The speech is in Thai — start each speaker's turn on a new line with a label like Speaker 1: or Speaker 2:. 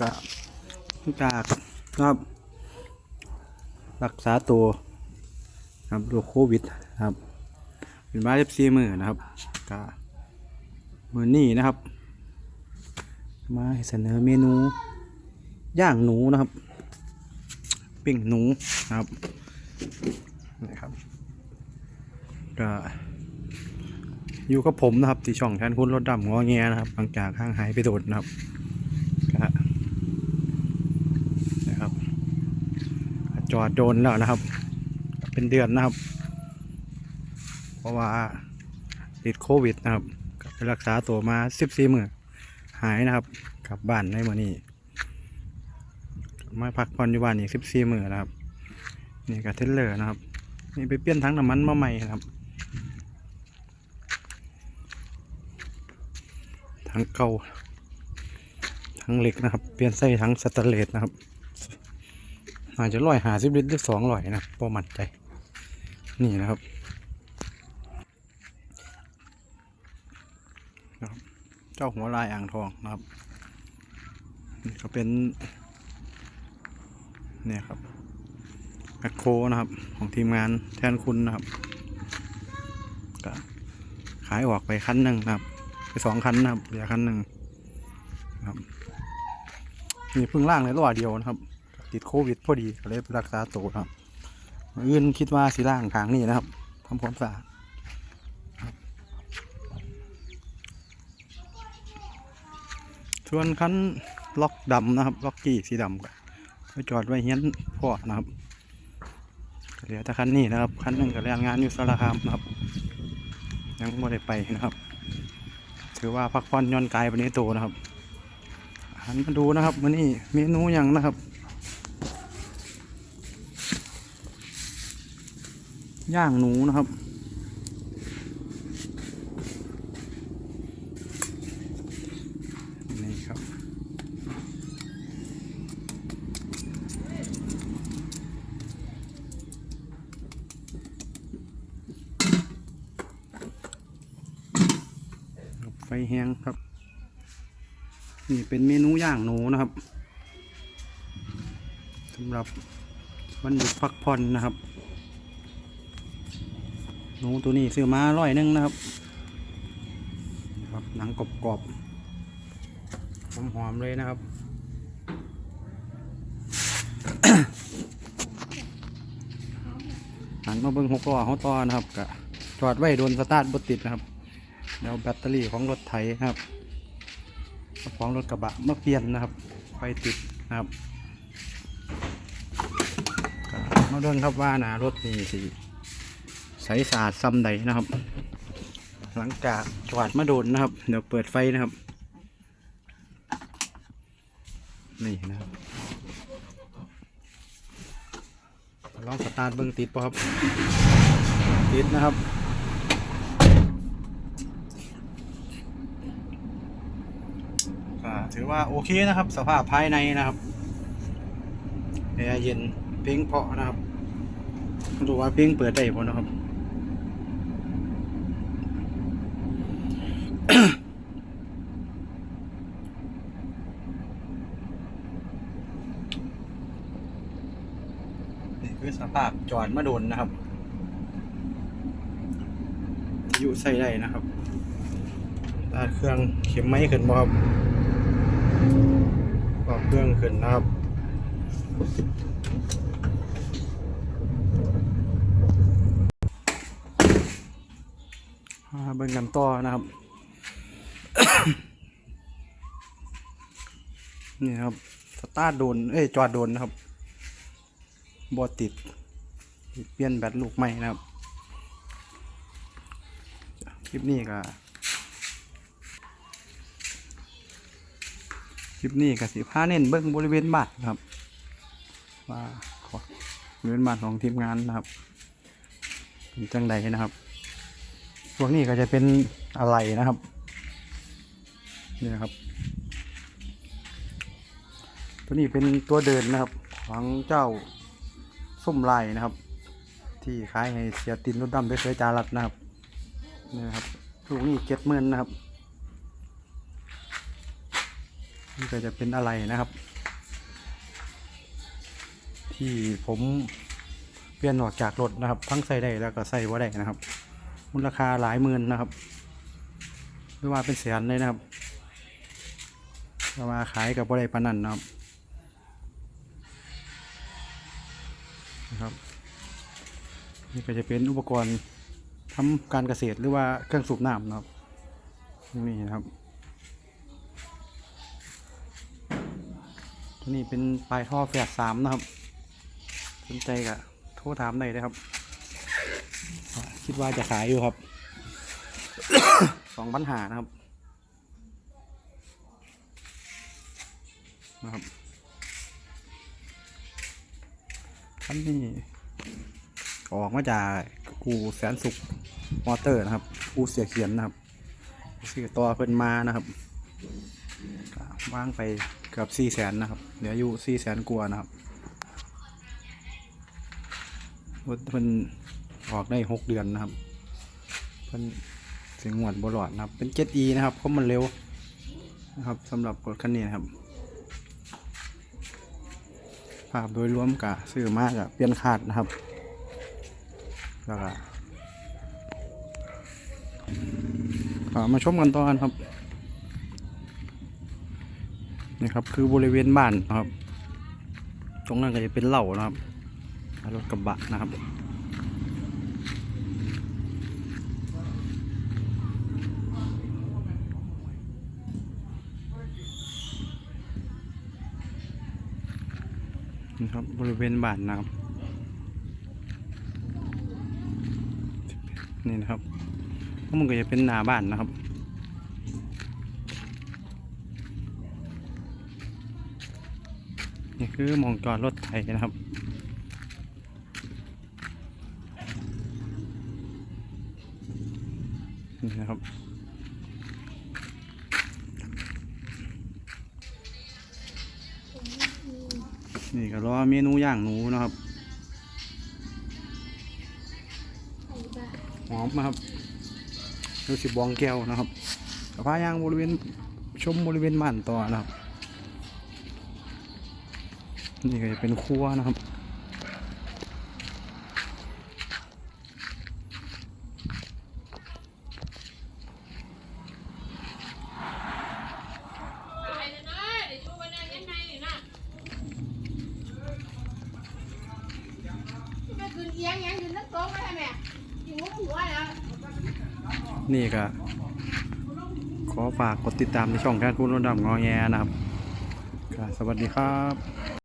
Speaker 1: ก็จากครับ รักษาตัวครับโรคโควิดครับ เป็นบ้าเล็บซีมือนะครับก็มือนี่นะครับ มาเสนอเมนู ย่างหนูนะครับปิ้งหนูนะครับนะครับก็อยู่กับผมนะครับที่ช่องแทนคุณรถดำงอแงนะครับหลังจากห่างหายไปโดดนะครับก็นะครับ จอดโดนแล้วนะครับ เป็นเดือนนะครับ เพราะว่าติดโควิดนะครับไปรักษาตัวมา14มื้อหายนะครับ กลับบ้านในมื้อนี้มาพักผ่อนอยู่บ้านอีก14มื้อนะครับ นี่ก็เทเลอร์นะครับ นี่ไปเปลี่ยนทั้งน้ำมันมาใหม่นะครับทั้งเก่าทั้งเหล็กนะครับ เปลี่ยนไส้ทั้งสแตนเลสนะครับ อาจจะร้อยหาสิบลิตรหรือสองร้อยนะพอมั่นใจ นี่นะครับเจ้าหัวลายอ่างทองนะครับนี่ก็เป็น เนี่ยครับแมคโครนะครับ ของทีมงานแทนคุณนะครับก็ขายออกไปคันหนึ่งนะครับ ไปสองคันนะครับเหลือคันหนึ่งนะครับมีเพิ่งล่างเลยรอเดียวนะครับ ติดโควิดพอดีก็เลยรักษาตัวครับมื้ออื่นคิดว่าสีล่างทางนี้นะครับทำความสะอาดส่วนคันล็อกดำนะครับ ล็อกกี้สีดำก็จอดไว้เฮียนพ่อนะครับเหลือแต่คันนี้นะครับ คันหนึ่งก็แรงงานอยู่สารคามนะครับ ยังไม่ได้ไปนะครับ ถือว่าพักผ่อนย่อนกายวันนี้โตนะครับหันมาดูนะครับวันนี้เมนูอย่างนะครับ ย่างหนูนะครับ นี่ครับ ไฟแห้งครับ นี่เป็นเมนูย่างหนูนะครับสำหรับวันหยุดพักผ่อนนะครับ หนูตัวนี้ซื้อมาร้อยหนึงนะครับนี่ครับหนังกรอบๆหอมๆเลยนะครับหันมาเบิ้งหกล้อเขาต่อนะครับกะจอดไว้โดนสตาร์ทบติดนะครับเดี๋ยวแบตเตอรี่ของรถไถนะครับของรถกระบะมาเปลี่ยนนะครับไฟติดนะครับก็มาเรื่องครับว่าหนารถนี่สิใสสะอาดซ้ำใดนะครับ หลังจากจอดมาโดนนะครับ เดี๋ยวเปิดไฟนะครับ นี่นะครับลองสตาร์ทเบิ้งติดป่ะครับ ติดนะครับถือว่าโอเคนะครับ สภาพภายในนะครับแอร์เย็นเพลงเพราะนะครับไม่รู้ว่าเพลงเปิดได้ป่นะครับ คือสภาพจอดมาโดนนะครับ อยู่ใส่ได้นะครับตาเครื่องเข็มไม้ขึ้นบ่ครับก็เครื่องขึ้นนะครับเบิ่งกันต่อนะครับ นี่ครับสตาร์ทโดน เอ้ยจอดโดนนะครับ บอติด เปลี่ยนแบตลูกใหม่นะครับ คลิปนี้ก็ คลิปนี้ก็สิพาเน้นเบิ้งบริเวณบานนะครับ ว่าขอบริเวณบานของทีมงานนะครับเป็นจังใดนะครับ พวกนี้ก็จะเป็นอะไรนะครับ นี่นะครับตัวนี้เป็นตัวเดินนะครับ ของเจ้า ส้มลายนะครับ ที่ขายให้เสียตินรถดำไปเคยจารัดนะครับนี่นะครับลูกนี้เจ็ดหมื่นนะครับนี่ก็จะเป็นอะไรนะครับ ที่ผมเปลี่ยนออกจากรถนะครับ ทั้งใส่ได้แล้วก็ใส่ว่าได้นะครับ มูลค่าหลายหมื่นนะครับหรือว่าเป็นแสนเลยนะครับเอามาขายกับบ่ได้ปานนันนะครับ นะครับ นี่ก็จะเป็นอุปกรณ์ทำการเกษตรหรือว่าเครื่องสูบน้ำนะครับนี่นะครับตัวนี้เป็นปลายท่อแฝดสามนะครับสนใจก็โทรถามได้เลยครับ คิดว่าจะขายอยู่ครับสองปัญหานะครับนะครับ คันนี้ ออกมาจากกูแสนสุขมอเตอร์นะครับกูเสียเขียนนะครับซื้อตัวเพิ่นมานะครับว่างไปเกือบสี่แสนนะครับ เหลืออยู่สี่แสนกว่านะครับรถเพิ่นออกได้หกเดือนนะครับ เพิ่นสียงหวดบลอดนะครับ เป็น 7E นะครับเพราะมันเร็วนะครับสำหรับรถคันนี้นะครับ ภาพโดยรวมกะซื้อมากอะเปลี่ยนคาดนะครับ แล้วก็มาชมกันต่อนครับ นี่ครับคือบริเวณบ้านนะครับ ตรงนั้นก็จะเป็นเหล่านะครับรถกระบะนะครับ นี่ครับบริเวณบ้านนะครับนี่นะครับพวกมันก็จะเป็นหนาบ้านนะครับนี่คือมองจอดรถไถนะครับนี่นะครับ นี่ก็รอเมนูย่างหนูนะครับหอมนะครับดูสิบองแก้วนะครับกระพายางบริเวณชมบริเวณบ้านต่อนะครับ นี่ก็จะเป็นครัวนะครับ
Speaker 2: นเอียงยังยืนนั่งโต๊ะไว้ให้แม่กินหัวหัวแล้ว
Speaker 1: นี่ก็ขอฝากกดติดตามในช่องแค่คุณรถดำงอแงนะครับ สวัสดีครับ